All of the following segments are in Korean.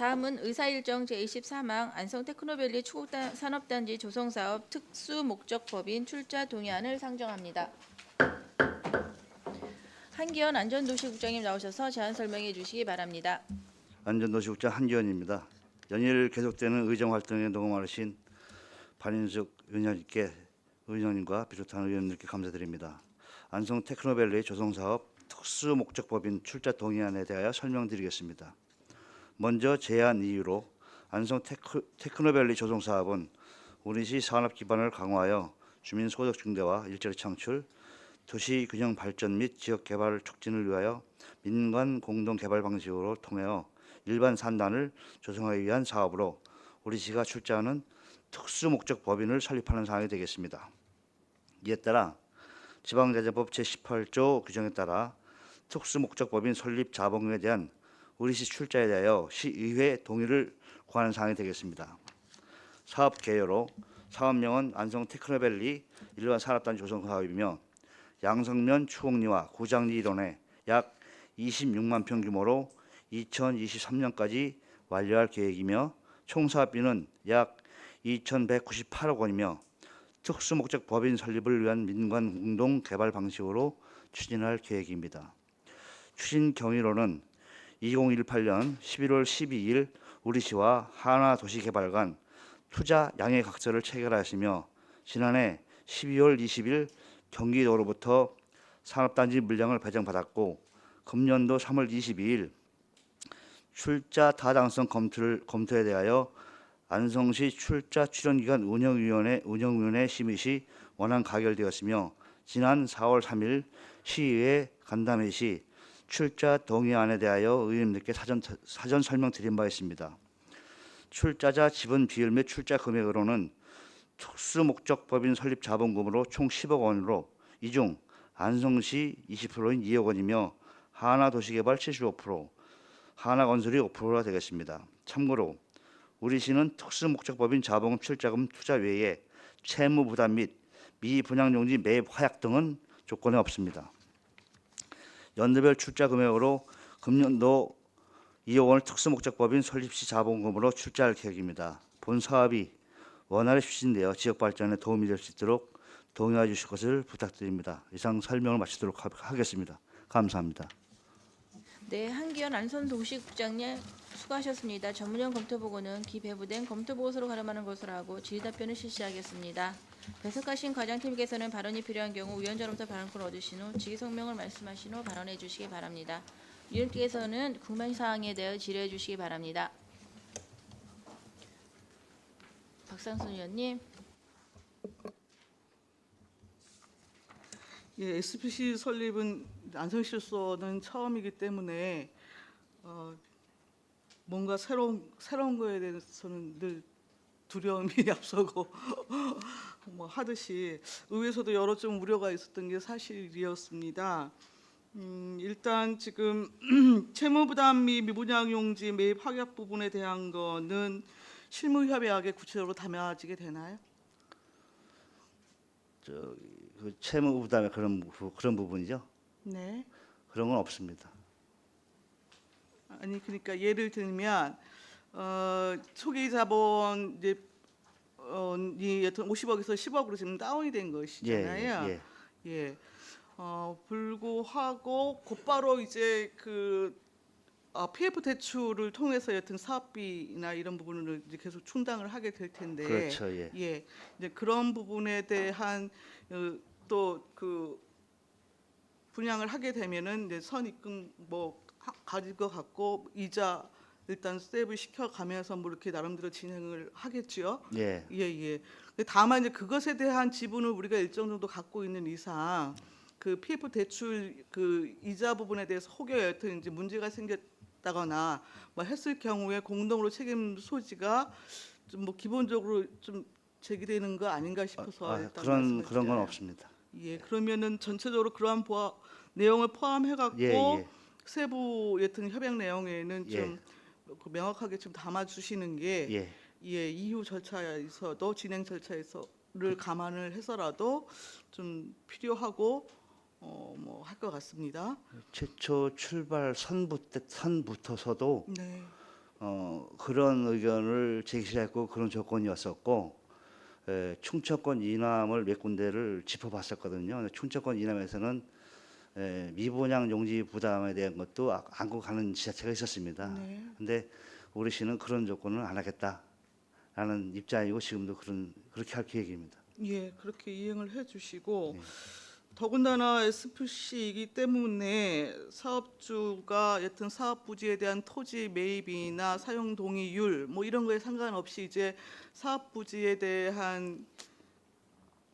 다음은 의사일정 제24망 안성 테크노밸리 초단 산업단지 조성사업 특수목적법인 출자 동의안을 상정합니다. 한기현 안전도시국장님 나오셔서 제안 설명해 주시기 바랍니다. 안전도시국장 한기원입니다. 연일 계속되는 의정 활동에 녹음하신 반인숙 의원님께 의원님과 비롯한 의원님께 감사드립니다. 안성 테크노밸리 조성사업 특수목적법인 출자 동의안에 대하여 설명드리겠습니다. 먼저 제안 이유로 안성 테크, 테크노밸리 조성 사업은 우리시 산업 기반을 강화하여 주민 소득 증대와 일자리 창출, 도시 균형 발전 및 지역 개발 촉진을 위하여 민간 공동 개발 방식으로 통하여 일반 산단을 조성하기 위한 사업으로 우리 시가 출자하는 특수 목적 법인을 설립하는 사항이 되겠습니다. 이에 따라 지방자재법 제18조 규정에 따라 특수 목적 법인 설립 자본금에 대한 우리시 출자에 대하여 시의회 동의를 구하는 사항이 되겠습니다. 사업 개요로 사업명은 안성 테크노밸리 일반 산업단 조성 사업이며 양성면 추곡리와 구장리 일원에 약 26만 평 규모로 2023년까지 완료할 계획이며 총 사업비는 약 2,198억 원이며 특수 목적 법인 설립을 위한 민관 공동 개발 방식으로 추진할 계획입니다. 추진 경위로는 2018년 11월 12일 우리 시와 하나도시개발 간 투자 양해 각서를 체결하시며 지난해 12월 20일 경기도로부터 산업단지 물량을 배정받았고 금년도 3월 22일 출자 타당성 검토를 검토에 대하여 안성시 출자 출연기관 운영위원회 운영위원회 심의 시 원안 가결되었으며 지난 4월 3일 시의회 간담회 시 출자 동의안에 대하여 의원님들께 사전 사전 설명드린 바 있습니다. 출자자 지분 비율 및 출자 금액으로는 특수 목적 법인 설립 자본금으로 총 10억 원으로 이 중 안성시 20%인 2억 원이며 하나도시개발 75%, 하나건설이 5%가 되겠습니다. 참고로 우리 시는 특수 목적 법인 자본금 출자금 투자 외에 채무 부담 및 미분양용지 매입 화약 등은 조건에 없습니다. 연도별 출자 금액으로 금년도 2억 원을 특수 목적 법인 설립 시 자본금으로 출자할 계획입니다. 본 사업이 원활히 추진되어 지역 발전에 도움이 될 수 있도록 동의해 주실 것을 부탁드립니다. 이상 설명을 마치도록 하- 하겠습니다. 감사합니다. 네, 한기현 안성도시국장님 수고하셨습니다. 전문형 검토 보고는 기배부된 검토 보고서로 가름하는 것으로 하고 질의 답변을 실시하겠습니다. 배석하신 과장팀께서는 발언이 필요한 경우 위원장으로부터 발언권을 얻으신 후 직위 성명을 말씀하신 후 발언해 주시기 바랍니다. 위원께서는 궁금 사항에 대해 질의해 주시기 바랍니다. 박상순 의원님. 예, SPC 설립은 안성시로서는 처음이기 때문에 어, 뭔가 새로운 새로운 거에 대해서는 늘 두려움이 앞서고 뭐 하듯이 의회에서도 여러 좀 우려가 있었던 게 사실이었습니다. 음, 일단 지금 채무 부담 및 미분양 용지 매입 확약 부분에 대한 거는 실무 협약에 구체적으로 담아지게 되나요? 그 채무 부담에 그런 부- 그런 부분이죠. 네. 그런 건 없습니다. 아니 그러니까 예를 들면 어, 초기 자본 이제 어, 이 여튼 50억에서 10억으로 지금 다운이 된 예, 것이잖아요. 예, 예. 예. 어, 불구하고 곧바로 이제 그 어, PF 대출을 통해서 여튼 사업비나 이런 부분을 이제 계속 충당을 하게 될 텐데 그렇죠. 예. 예, 이제 그런 부분에 대한 어, 또그 분양을 하게 되면은 이제 선입금 뭐 하- 가질 것 같고 이자 일단 세이브 시켜가면서 뭐 이렇게 나름대로 진행을 하겠지요. 예. 예, 예. 근데 다만 이제 그것에 대한 지분을 우리가 일정 정도 갖고 있는 이상 그 PF 대출 그 이자 부분에 대해서 혹여 여튼 이제 문제가 생겼다거나 뭐 했을 경우에 공동으로 책임 소지가 좀 뭐 기본적으로 좀 제기되는 거 아닌가 싶어서 아, 일단 그런 그런 건. 없습니다. 예, 그러면은 전체적으로 그러한 보아, 내용을 포함해 갖고 예, 예. 세부 여튼 협약 내용에는 예. 좀그 명확하게 좀 담아 주시는 게 예. 예, 이후 절차에서도 진행 절차에서를 감안을 해서라도 좀 필요하고 어 뭐 할 것 같습니다. 최초 출발 선부 때 선부터서도 네. 어 그런 의견을 제기했고 그런 조건이었었고 에, 충청권 이남을 몇 군데를 짚어봤었거든요. 충청권 이남에서는 에, 미분양 용지 부담에 대한 것도 아- 안고 가는 지자체가 있었습니다. 네. 근데 우리 시는 그런 조건을 안 하겠다라는 입장이고 지금도 그런 그렇게 할 계획입니다. 예, 그렇게 이행을 해주시고 네. 더군다나 SPC이기 때문에 사업주가 여튼 사업 부지에 대한 토지 매입이나 사용 동의율 뭐 이런 거에 상관없이 이제 사업 부지에 대한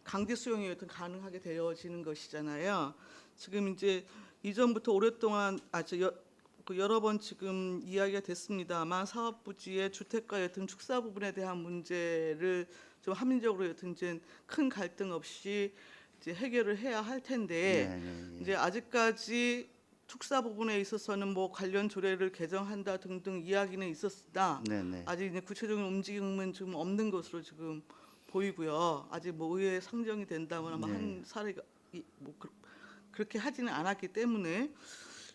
강제 수용이 여튼 가능하게 되어지는 것이잖아요. 지금 이제 이전부터 오랫동안 아주 여, 그 여러 번 지금 이야기가 됐습니다만 사업 부지의 주택가 여튼 축사 부분에 대한 문제를 좀 합리적으로 여튼 이제 큰 갈등 없이 이제 해결을 해야 할 텐데 네, 네, 네. 이제 아직까지 축사 부분에 있어서는 뭐 관련 조례를 개정한다 등등 이야기는 있었으나 네, 네. 아직 이제 구체적인 움직임은 지금 없는 것으로 지금 보이고요. 아직 뭐 의회에 상정이 된다거나 뭐 네. 한 사례가 이- 뭐 그, 그렇게 하지는 않았기 때문에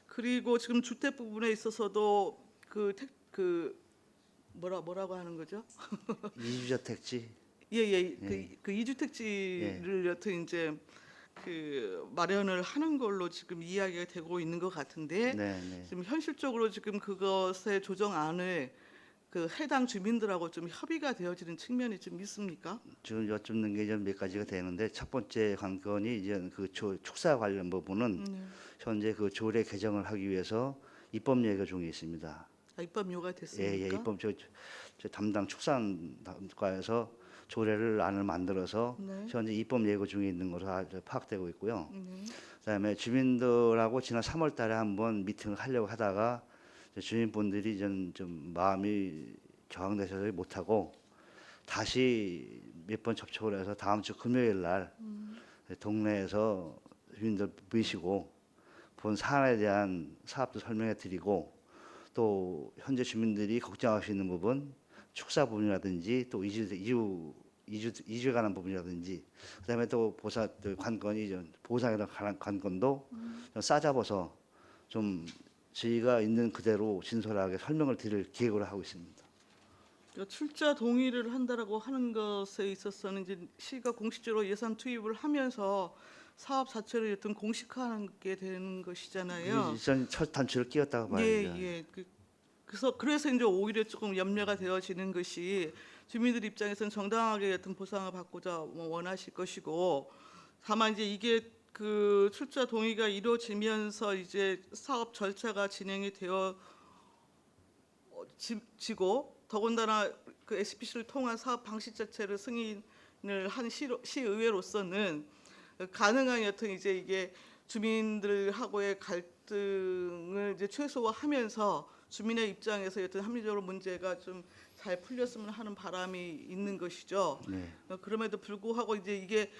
그리고 지금 주택 부분에 있어서도 그 택 그 뭐라 뭐라고 하는 거죠? 이주저택지 예예 그, 예. 그 이주택지를 여튼 이제 그 마련을 하는 걸로 지금 이야기가 되고 있는 것 같은데 네, 네. 지금 현실적으로 지금 그것의 조정안을 그 해당 주민들하고 좀 협의가 되어지는 측면이 좀 있습니까? 지금 여쭙는 게몇 가지가 되는데 첫 번째 관건이 이제 그 조, 축사 관련 부분은 네. 현재 그 조례 개정을 하기 위해서 입법 예고 중에 있습니다. 아, 입법료가 됐습니까? 예, 예, 입법 저, 저 담당 축산과에서 조례를 안을 만들어서 네. 현재 입법 예고 중에 있는 것으로 아- 파악되고 있고요. 네. 그다음에 주민들하고 지난 3월달에 한번 미팅을 하려고 하다가 주민분들이 좀, 좀 마음이 저항되셔서 못하고 다시 몇 번 접촉을 해서 다음 주 금요일 날 동네에서 주민들 모시고 본 사안에 대한 사업도 설명해 드리고 또 현재 주민들이 걱정하시는 부분 축사 부분이라든지 또 이주 이주 이주 이주에 관한 부분이라든지 그다음에 또 보사 그 관건이 좀 보상에 관한 관건도 좀 싸잡아서 좀 저희가 있는 그대로 진솔하게 설명을 드릴 계획을 하고 있습니다. 그 출자 동의를 한다라고 하는 것에 있어서는 이제 시가 공식적으로 예산 투입을 하면서 사업 자체를 여튼 공식화하는 게 되는 것이잖아요. 이전 첫 단추를 끼웠다고 봐야죠. 예, 예. 그, 그래서 그래서 이제 오히려 조금 염려가 되어지는 것이 주민들 입장에서는 정당하게 여튼 보상을 받고자 뭐 원하실 것이고 다만 이제 이게 그 출자 동의가 이루어지면서 이제 사업 절차가 진행이 되어 어, 지- 더군다나 그 SPC를 통한 사업 방식 자체를 승인을 한 시로, 시의회로서는 가능한 여튼 이제 이게 주민들하고의 갈등을 이제 최소화하면서 주민의 입장에서 여튼 합리적으로 문제가 좀 잘 풀렸으면 하는 바람이 있는 것이죠. 네. 어, 그럼에도 불구하고 이제 이게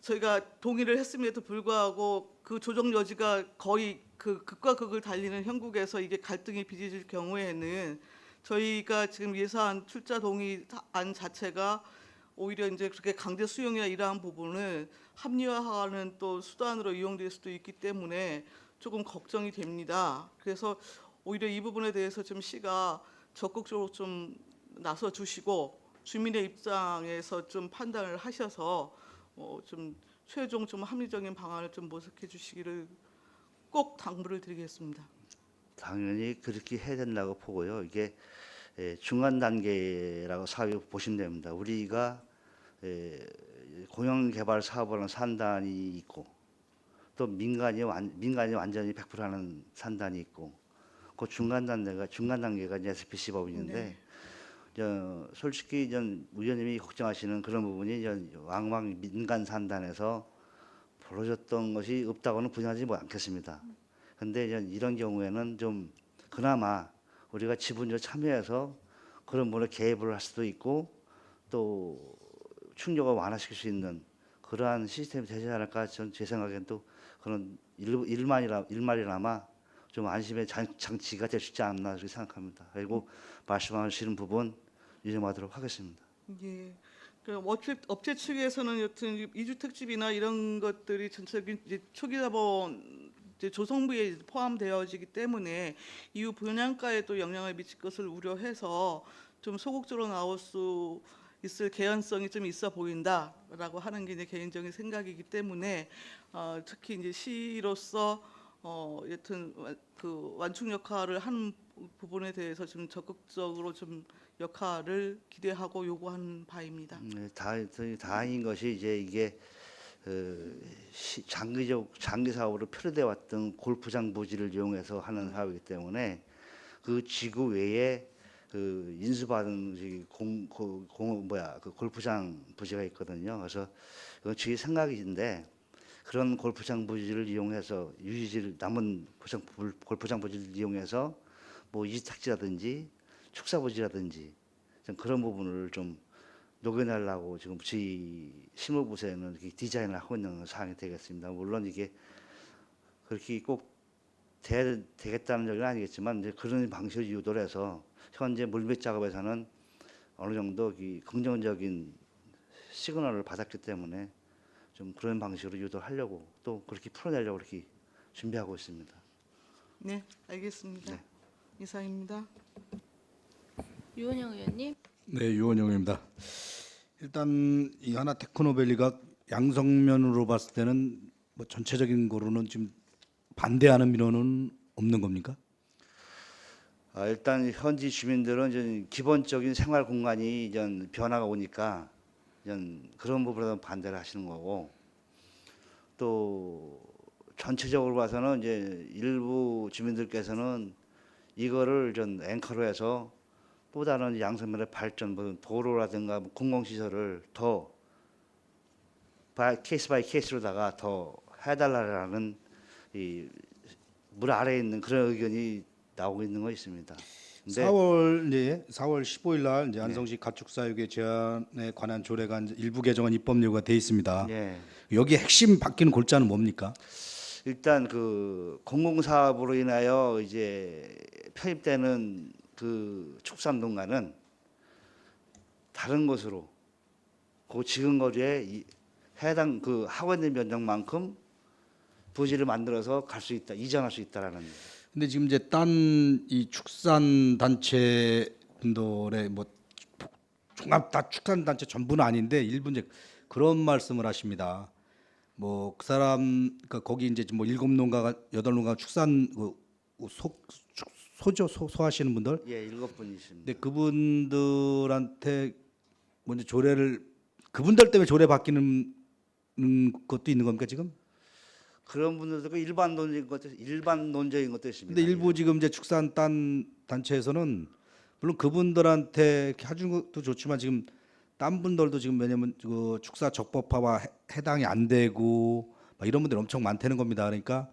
저희가 동의를 했음에도 불구하고 그 조정 여지가 거의 그 극과 극을 달리는 형국에서 이게 갈등이 빚어질 경우에는 저희가 지금 예산 출자 동의안 자체가 오히려 이제 그렇게 강제 수용이나 이러한 부분을 합리화하는 또 수단으로 이용될 수도 있기 때문에 조금 걱정이 됩니다. 그래서 오히려 이 부분에 대해서 좀 시가 적극적으로 좀 나서 주시고 주민의 입장에서 좀 판단을 하셔서 어, 좀 최종 좀 합리적인 방안을 좀 모색해 주시기를 꼭 당부를 드리겠습니다. 당연히 그렇게 해야 된다고 보고요. 이게 에, 중간 단계라고 사업을 보시면 됩니다. 우리가 에, 공영 개발 사업을 하는 산단이 있고 또 민간이 완, 민간이 완전히 100% 하는 산단이 있고 그 중간 단계가 중간 단계가 이제 SPC 법인인데 네. 저, 솔직히 전 의원님이 걱정하시는 그런 부분이 전 왕왕 민간 산단에서 벌어졌던 것이 없다고는 부인하지 뭐 않겠습니다. 근데 전 이런 경우에는 좀 그나마 우리가 지분적으로 참여해서 그런 분을 개입을 할 수도 있고 또 충격을 완화시킬 수 있는 그러한 시스템이 되지 않을까 전 제 생각엔 또 그런 일, 일만이라 일말이나마 좀 안심의 장, 장치가 될수 있지 않나 그렇게 생각합니다. 그리고 말씀하시는 부분 유념하도록 하겠습니다. 예. 그 업체, 업체 측에서는 여튼 이주택집이나 이런 것들이 전체적인 초기 자본 조성부에 포함되어지기 때문에 이후 분양가에도 영향을 미칠 것을 우려해서 좀 소극적으로 나올 수 있을 개연성이 좀 있어 보인다라고 하는 게 이제 개인적인 생각이기 때문에 어, 특히 이제 시로서 어, 여튼 와- 그 완충 역할을 하는 부분에 대해서 좀 적극적으로 좀 역할을 기대하고 요구하는 바입니다. 네, 다, 다- 다행인 것이 이제 이게 그 시- 장기적 장기 사업으로 표류돼 왔던 골프장 부지를 이용해서 하는 사업이기 때문에 그 지구 외에 그 인수받은 공, 공, 공 뭐야 그 골프장 부지가 있거든요. 그래서 그건 제 생각인데 그런 골프장 부지를 이용해서 유지를 남은 골프장, 골프장 부지를 이용해서 뭐 이탁지라든지 축사 부지라든지 좀 그런 부분을 좀 녹여내려고 지금 저희 실무부서에는 이렇게 디자인을 하고 있는 사항이 되겠습니다. 물론 이게 그렇게 꼭 되, 되겠다는 얘기는 아니겠지만 이제 그런 방식을 유도를 해서 현재 물밑 작업에서는 어느 정도 이 긍정적인 시그널을 받았기 때문에 좀 그런 방식으로 유도를 하려고 또 그렇게 풀어내려고 이렇게 준비하고 있습니다. 네, 알겠습니다. 네. 이상입니다. 유원영 의원님. 네, 유원영입니다. 일단 이 하나 테크노밸리가 양성면으로 봤을 때는 뭐 전체적인 거로는 지금 반대하는 민원은 없는 겁니까? 아, 일단 현지 주민들은 이제 기본적인 생활 공간이 이제 변화가 오니까 이제 그런 부분에서 반대를 하시는 거고 또 전체적으로 봐서는 이제 일부 주민들께서는 이거를 좀 앵커로 해서 또 다른 양성면의 발전, 뭐 도로라든가 뭐 공공시설을 더 바이, 케이스 바이 케이스로다가 더 해달라는 이 물 아래에 있는 그런 의견이 나오고 있는 거 있습니다. 근데 4월 네, 4월 15일 날 이제 안성시 가축사육의 제한에 관한 조례가 일부 개정안 입법 예고가 돼 있습니다. 예. 여기 핵심 바뀌는 골자는 뭡니까? 일단 그 공공사업으로 인하여 이제 편입되는 그 축산농가는 다른 곳으로 그 지금 거주에 이 해당 그 있는 면적만큼 부지를 만들어서 갈 수 있다 이전할 수 있다라는 근데 지금 이제 딴 이 축산 단체 분들의 뭐 종합 다 축산 단체 전부는 아닌데 일부 이제 그런 말씀을 하십니다. 뭐 그 사람 그러니까 거기 이제 뭐 일곱 농가가 여덟 농가 축산 그소 소죠 소, 소하시는 분들 예 일곱 분이십니다. 근데 그분들한테 먼저 조례를 그분들 때문에 조례 바뀌는 음, 것도 있는 겁니까 지금? 그런 분들도 그 일반 논적인 것도 일반 논적인 것도 있습니다. 근데 일부 지금 이제 축산 딴 단체에서는 물론 그분들한테 해준 것도 좋지만 지금 딴 분들도 지금 왜냐면 그 축사 적법화와 해- 해당이 안 되고 막 이런 분들이 엄청 많다는 겁니다. 그러니까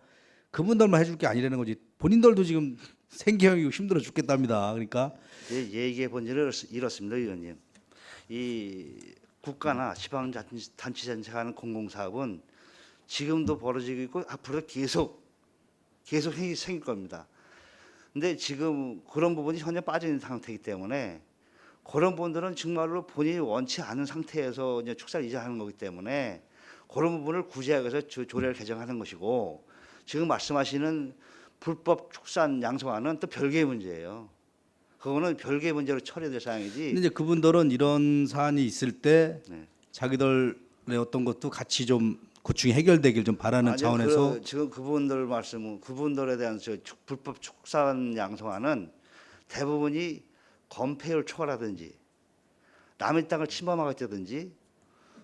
그분들만 해줄 게 아니라는 거지. 본인들도 지금 생계형이 힘들어 죽겠답니다. 그러니까 예, 얘기해 본 적은 이렇습니다, 의원님. 이 국가나 지방 단체 단체가 하는 공공사업은 지금도 벌어지고 있고 앞으로 계속 계속 생길 겁니다. 근데 지금 그런 부분이 전혀 있는 상태이기 때문에 그런 분들은 정말로 본인이 원치 않은 상태에서 이제 축사를 이전하는 거기 때문에 그런 부분을 구제하기 위해서 조- 조례를 개정하는 것이고 지금 말씀하시는 불법 축산 양성화는 또 별개의 문제예요. 그거는 별개의 문제로 처리될 사항이지. 근데 이제 그분들은 이런 사안이 있을 때 네. 자기들의 어떤 것도 같이 좀 고충이 해결되길 좀 바라는 아니요, 차원에서 그, 지금 그분들 말씀은 그분들에 대한 저 축- 불법 축산 양성화는 대부분이 건폐율 초과라든지 남의 땅을 침범하겠다든지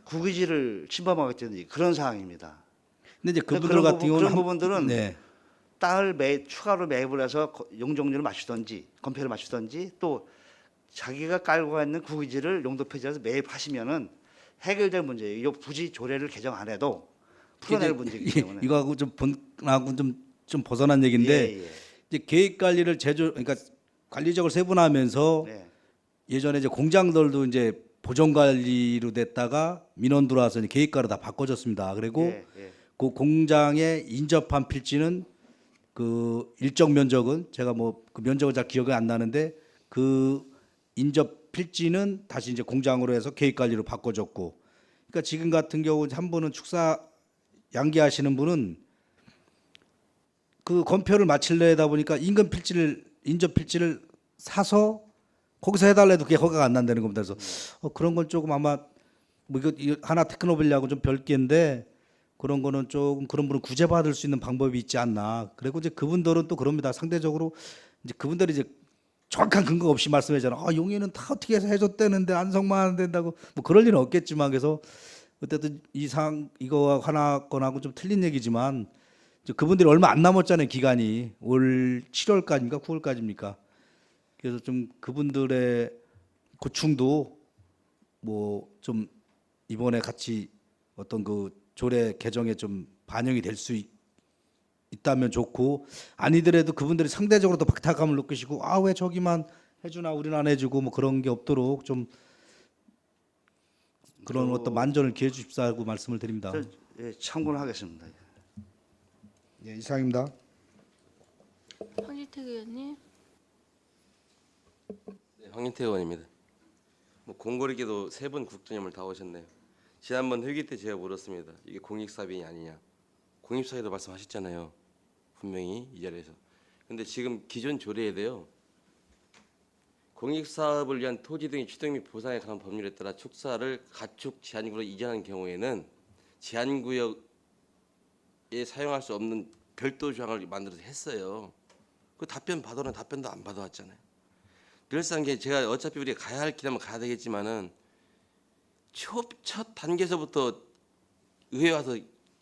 국유지를 침범하겠다든지 그런 상황입니다. 근데 이제 그분들 같은 경우는 그런 부분들은 네. 땅을 매, 추가로 매입을 해서 거- 용적률을 맞추든지 건폐를 맞추든지 또 자기가 깔고 있는 국유지를 용도 폐지해서 매입하시면은 해결될 문제예요. 이 부지 조례를 개정 안 해도 풀어낼 문제이기 이- 때문에. 이거하고 좀 본하고 좀, 좀 벗어난 얘기인데 예, 예. 이제 계획 관리를 제조 그러니까 관리적으로 세분화하면서 네. 예전에 이제 공장들도 이제 보전 관리로 됐다가 민원 들어와서 계획가로 다 바꿔졌습니다. 그리고 예, 예. 그 공장에 인접한 필지는 그 일정 면적은 제가 뭐 그 면적은 잘 기억이 안 나는데 그 인접 필지는 다시 이제 공장으로 해서 계획 관리로 바꿔줬고 그러니까 지금 같은 경우 한 분은 축사 양기하시는 분은 그 건표를 마칠래다 보니까 인근 필지를 인접 필지를 사서 거기서 해달래도 그게 허가가 안 난다는 겁니다. 그래서 어, 그런 건 조금 아마 뭐 이거, 이거 하나 테크노빌리하고 좀 별개인데 그런 거는 조금 그런 분은 구제받을 수 있는 방법이 있지 않나. 그리고 이제 그분들은 또 그럽니다. 상대적으로 이제 그분들이 이제 정확한 근거 없이 말씀하잖아. 아, 용인은 다 어떻게 해서 해줬다는데 안성만 안 된다고 뭐 그럴 일은 없겠지만 그래서 어쨌든 이상 이거와 하나 건하고 좀 틀린 얘기지만 그분들이 얼마 안 남았잖아요 기간이 올 7월까지인가 9월까지입니까? 그래서 좀 그분들의 고충도 뭐 좀 이번에 같이 어떤 그 조례 개정에 좀 반영이 될 수 있다면 좋고 아니더라도 그분들이 상대적으로 더 박탈감을 느끼시고 아 왜 저기만 해주나 우리는 안 해주고 뭐 그런 게 없도록 좀 그런 어떤 만전을 기해 주십사고 말씀을 드립니다. 저, 예, 참고를 하겠습니다. 예, 이상입니다. 황지택 의원님. 네, 황인태 의원입니다. 뭐 공고리기도 세 번 국정감을 다 오셨네요. 지난번 회기 때 제가 물었습니다. 이게 공익사업이 아니냐. 공익사업도 말씀하셨잖아요. 분명히 이 자리에서. 근데 지금 기존 조례에 대요. 공익사업을 위한 토지 등의 취득 및 보상에 관한 법률에 따라 축사를 가축 제한구로 이전한 경우에는 제한구역에 사용할 수 없는 별도 조항을 만들어서 했어요. 그 답변 받아는 답변도 안 받아왔잖아요. 늘상 게 제가 어차피 우리가 가야 할 길하면 가야 되겠지만은 첫, 첫 단계에서부터 의회 와서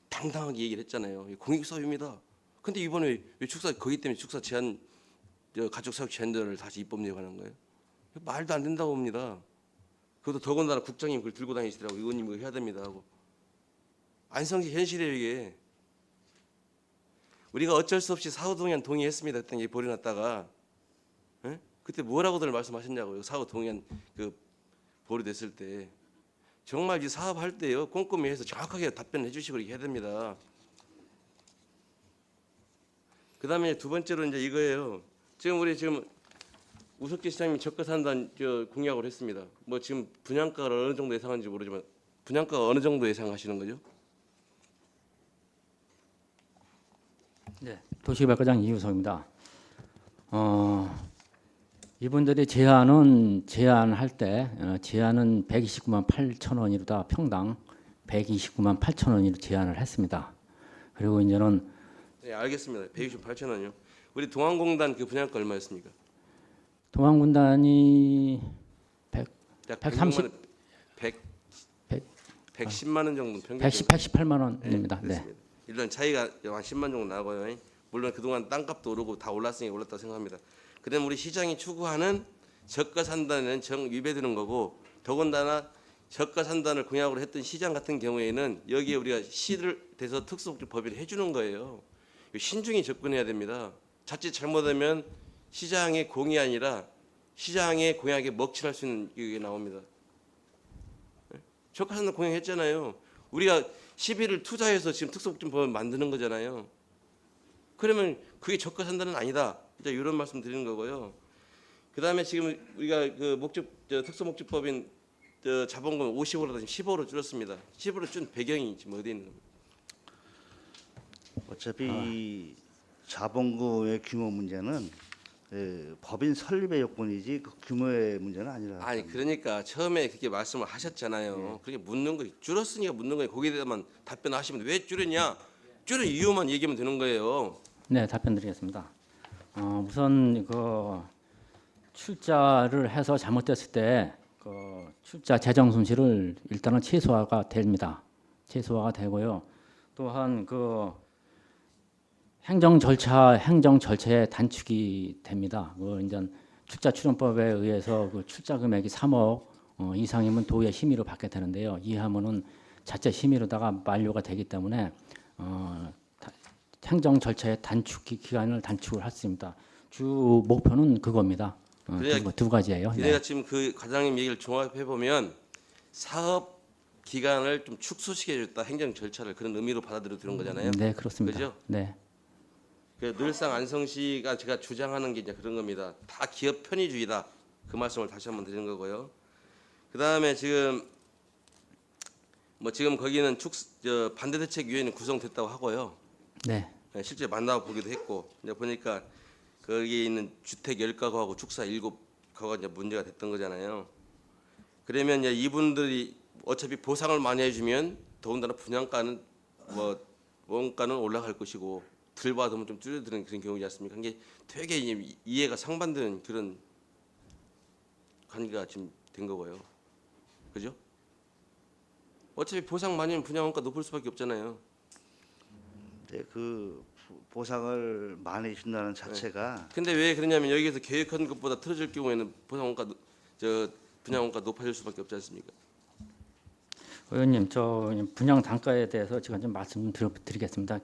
당당하게 얘기를 했잖아요. 이거 공익 사업입니다. 근데 이번에 왜 축사 거기 때문에 축사 제한 저 가족 사육 제한들을 다시 입법 내용하는 거예요? 말도 안 된다고 봅니다. 그것도 더군다나 국장님 그걸 들고 다니시더라고 의원님 이거 해야 됩니다 하고 안성시 현실이에요 이게 우리가 어쩔 수 없이 사후 동의안 동의했습니다 했더니 버려놨다가 예? 그때 뭐라고들 말씀하셨냐고요. 사후 동의안 그 보류됐을 때 정말 이 사업할 때요 꼼꼼히 해서 정확하게 답변해 주시고 이렇게 해야 됩니다. 그 다음에 두 번째로 이제 이거예요. 지금 우리 지금 우석기 시장님이 저가 저 공약을 했습니다. 뭐 지금 분양가를 어느 정도 예상하는지 모르지만 분양가가 어느 정도 예상하시는 거죠? 네, 도시개발과장 이유성입니다. 어, 이분들이 제안은 제안할 때 어, 제안은 129만 8천 원이로다 평당 129만 8천 원으로 제안을 했습니다. 그리고 이제는 네, 알겠습니다. 168천 원이요. 우리 동안공단 그 분양가 얼마였습니까? 동안군단이 약130 100만 원, 100, 백- 110만 원 정도 평균 110, 118만 원입니다. 네. 일단 차이가 한 10만 정도 나고요. 물론 그동안 땅값도 오르고 다 올랐으니 올랐다고 생각합니다. 그다음 우리 시장이 추구하는 저가 산다는 정 위배되는 거고 더군다나 저가 산다를 공약으로 했던 시장 같은 경우에는 여기에 우리가 시를 대서 특수복지 법인을 해주는 거예요. 신중히 접근해야 됩니다. 자칫 잘못하면 시장의 공이 아니라 시장의 공약에 먹칠할 수 있는 게 나옵니다. 저가 산다 공약했잖아요. 우리가 시비를 투자해서 지금 특수복지법을 만드는 거잖아요. 그러면 그게 저가 산다는 아니다. 이제 이런 말씀 드리는 거고요. 그 다음에 지금 우리가 그 목적 저 특수 목적법인 저 자본금 50으로 다시 15로 줄였습니다. 15로 준 배경이 지금 어디 있는 겁니까? 어차피 이 자본금의 규모 문제는 예, 법인 설립의 요건이지 그 규모의 문제는 아니라. 아니 그러니까 처음에 그렇게 말씀을 하셨잖아요. 그렇게 묻는 거 줄었으니까 묻는 거예요. 거기에 대해서만 답변하시면 왜 줄였냐? 줄은 이유만 얘기하면 되는 거예요. 네, 답변 드리겠습니다. 어, 우선 그 출자를 해서 잘못됐을 때 그 출자 재정 손실을 일단은 최소화가 됩니다. 최소화가 되고요. 또한 그 행정 절차 행정 절차의 단축이 됩니다. 그 이제 출자 출연법에 의해서 그 출자 금액이 3억 어, 이상이면 도의 심의를 받게 되는데요. 이하면은 자체 심의로다가 만료가 되기 때문에 어, 다- 행정 절차의 단축 기- 기간을 단축을 했습니다. 주 목표는 그겁니다. 어, 그래야- 두, 두 가지예요. 네. 내가 지금 그 과장님 얘기를 종합해 보면 사업 기간을 좀 축소시켜 줬다 행정 절차를 그런 의미로 받아들여 드는 거잖아요. 네, 그렇습니다. 그죠? 네. 그 늘상 안성시가 제가 주장하는 게 이제 그런 겁니다. 다 기업 편의주의다. 그 말씀을 다시 한번 드리는 거고요. 그 다음에 지금 뭐 지금 거기는 축저 반대 대책 위원회 구성됐다고 하고요. 네. 예, 실제 만나 보기도 했고 이제 보니까 거기에 있는 주택 10가구하고 축사 7가구가 이제 문제가 됐던 거잖아요. 그러면 이제 이분들이 어차피 보상을 많이 해주면 더군다나 분양가는 뭐 원가는 올라갈 것이고 덜 받으면 좀 줄여드는 그런 경우지 않습니까? 이게 되게 이해가 상반되는 그런 관계가 지금 된 거고요. 그죠? 어차피 보상 많이 하면 분양 원가 높을 수밖에 없잖아요. 네, 그 보상을 많이 준다는 자체가 근데 왜 그러냐면 여기서 계획한 것보다 틀어질 경우에는 보상 원가 노- 저 분양 원가 높아질 수밖에 없지 않습니까? 의원님, 저 분양 단가에 대해서 제가 좀 말씀 좀 드리겠습니다.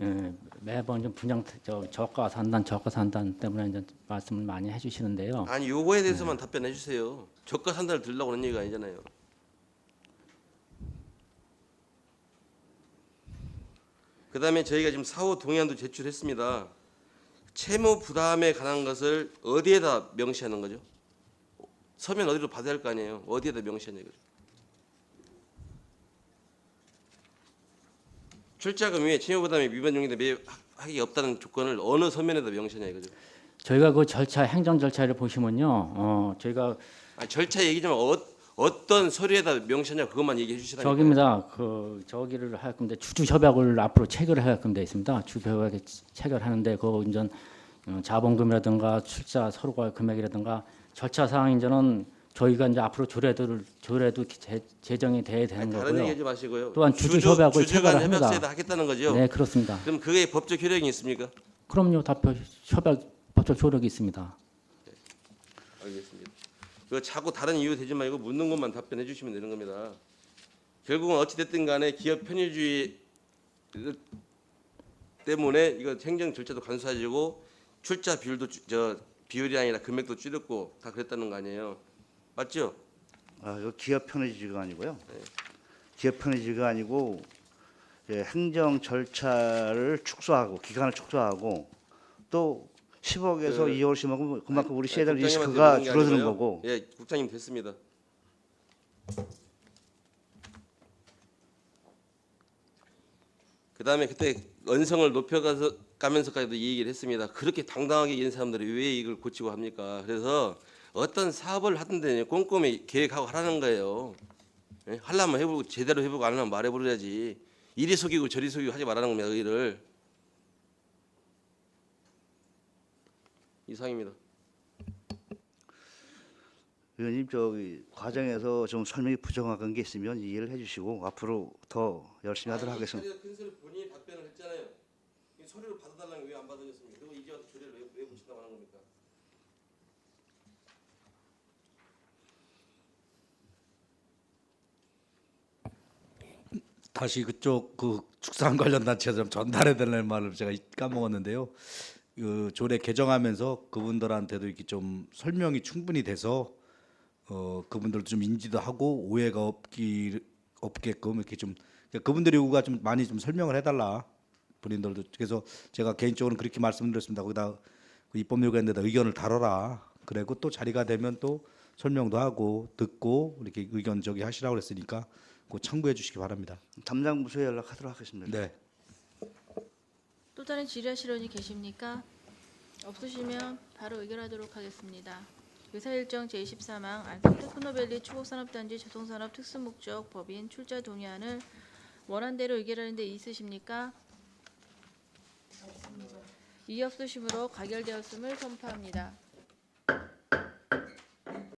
예, 매번 좀 분양 저 저가 산단 저가 산단 때문에 이제 말씀을 많이 해주시는데요. 아니 요거에 대해서만 답변해 주세요. 저가 산다를 들라고 하는 얘기가 아니잖아요. 그다음에 저희가 지금 사후 동의안도 제출했습니다. 채무 부담에 관한 것을 어디에다 명시하는 거죠? 서면 어디로 받아야 할 거 아니에요? 어디에다 명시하냐 이거죠. 출자금 외에 채무 부담이 위반 용인데 매하기 없다는 조건을 어느 서면에다 명시하냐 이거죠. 저희가 그 절차 행정 절차를 보시면요, 어, 저희가 아 절차 얘기 좀 어, 어떤 서류에다 명시하냐 그것만 얘기해 주시라니까요. 저기입니다. 그 저기를 할 건데 주주 협약을 앞으로 체결을 할 건데 있습니다. 주주 협약에 체결하는데 그 이제 어, 자본금이라든가 출자 서로가 금액이라든가 절차 사항 이제는 저희가 이제 앞으로 조례도를 조례도 제, 제정이 돼야 되는 아니, 다른 거고요. 얘기하지 마시고요. 또한 주주 협약을 주주간 체결을 합니다. 협약서에다 하겠다는 거죠. 네, 그렇습니다. 그럼 그게 법적 효력이 있습니까? 그럼요, 답변 협약 법적 효력이 있습니다. 그 자꾸 다른 이유 되지 말고 묻는 것만 답변해 주시면 되는 겁니다. 결국은 어찌 됐든 간에 기업 편의주의 때문에 이거 행정 절차도 간소해지고 출자 비율도 주- 저 비율이 아니라 금액도 줄였고 다 그랬다는 거 아니에요. 맞죠? 아, 이거 기업 편의지가 아니고요. 기업 편의지가 아니고 예, 행정 절차를 축소하고 기간을 축소하고 또 10억에서 그- 2월 10억은 그만큼 우리 아니, 시에달 리스크가 줄어드는. 거고 예, 국장님 됐습니다. 그다음에 그때 언성을 높여가서 가면서까지도 이 얘기를 했습니다. 그렇게 당당하게 있는 사람들이 왜 이걸 고치고 합니까? 그래서 어떤 사업을 하던데 꼼꼼히 계획하고 하라는 거예요. 예? 하려면 해보고 제대로 해보고 안 하면 말해버려야지. 이리 속이고 저리 속이고 하지 말라는 겁니다. 그일 이상입니다. 의원님 저기 과정에서 좀 설명이 부정확한 게 있으면 이해를 해주시고 앞으로 더 열심히 하도록 하겠습니다. 큰 소리 본인이 답변을 했잖아요. 이 서류를 받아달라는 게 왜 안 받아줬습니까? 그리고 이제 와서 조례를 왜, 왜 붙인다고 하는 겁니까? 다시 그쪽 그 축산 관련 단체 좀 전달해 달라는 말을 제가 까먹었는데요. 그 조례 개정하면서 그분들한테도 이렇게 좀 설명이 충분히 돼서 어 그분들도 좀 인지도 하고 오해가 없기 없게끔 이렇게 좀 그러니까 그분들이 요구가 좀 많이 좀 설명을 해달라 본인들도 그래서 제가 개인적으로 그렇게 말씀드렸습니다. 거기다 그 입법 요구에다 의견을 다뤄라. 그리고 또 자리가 되면 또 설명도 하고 듣고 이렇게 의견 저기 하시라고 그랬으니까 그 참고해 주시기 바랍니다. 담당 부서에 연락하도록 하겠습니다. 네. 또 다른 질의하실 의원이 계십니까? 없으시면 바로 의결하도록 하겠습니다. 의사일정 제24망 안성 테크노밸리 추곡산업단지 조성산업 특수목적 법인 출자 동의안을 원안대로 의결하는 데 있으십니까? 이 없으시므로 가결되었음을 선포합니다.